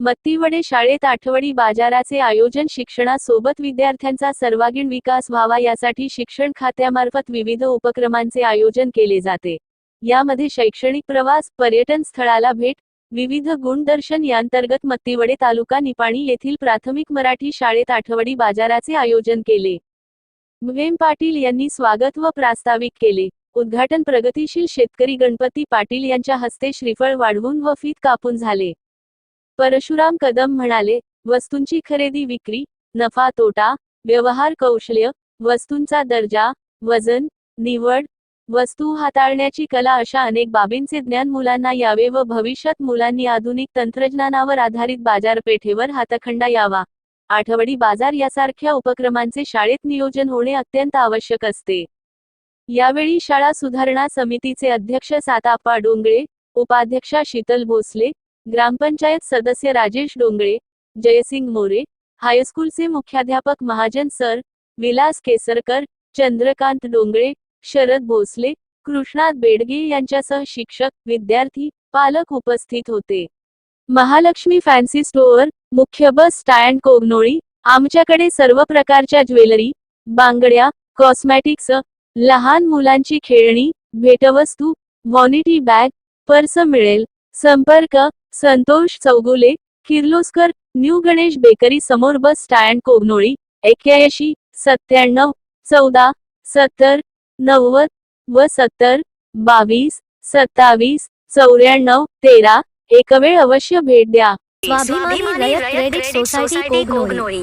मत्तीवडे शाळेत आठवडी बाजाराचे आयोजन शिक्षणासोबत विद्यार्थ्यांचा सर्वांगीण विकास व्हावा यासाठी शिक्षण खात्यामार्फत विविध उपक्रमांचे आयोजन केले जाते. यामध्ये शैक्षणिक प्रवास पर्यटन स्थळाला भेट विविध गुणदर्शन यांतर्गत मत्तीवडे तालुका निपाणी येथील प्राथमिक मराठी शाळेत आठवडी बाजाराचे आयोजन केले. मुहेम पाटील यांनी स्वागत व प्रास्ताविक केले. उद्घाटन प्रगतीशील शेतकरी गणपती पाटील यांच्या हस्ते श्रीफळ वाढवून व फीत कापून झाले. परशुराम कदम म्हणाले वस्तूंची खरेदी विक्री नफा तोटा व्यवहार कौशल्य वस्तूंचा दर्जा वजन निवड वस्तू हाताळण्याची कला अशा अनेक बाबींचे ज्ञान मुलांना यावे व भविष्यात मुलांनी आधुनिक तंत्रज्ञानावर आधारित बाजारपेठेवर हातखंडा यावा. आठवडी बाजार यासारख्या उपक्रमांचे शाळेत नियोजन होणे अत्यंत आवश्यक असते. यावेळी शाळा सुधारणा समितीचे अध्यक्ष साताप्पा डोंगळे उपाध्यक्षा शीतल भोसले ग्रामपंचायत सदस्य राजेश डोंगळे जयसिंग मोरे हायस्कूलचे मुख्याध्यापक महाजन सर विलास केसरकर चंद्रकांत डोंगळे शरद भोसले कृष्णात बेडगे यांच्यासह शिक्षक विद्यार्थी पालक उपस्थित होते. महालक्ष्मी फॅन्सी स्टोअर मुख्य बस स्टँड कोगनोळी आमच्याकडे सर्व प्रकारच्या ज्वेलरी बांगड्या कॉस्मॅटिक्स लहान मुलांची खेळणी भेटवस्तू वॉनिटी बॅग पर्स मिळेल. संपर्क संतोष चौगुले किर्लोस्कर न्यू गणेश बेकरी समोर बस स्टँड कोगनोळी एक्क्याऐंशी सत्त्याण्णव चौदा सत्तर नव्वद व सत्तर बावीस सत्तावीस चौऱ्याण्णव तेरा एक वेळ अवश्य भेट द्या. स्वाभिमानी रयत क्रेडिट सोसायटी कोगनोळी.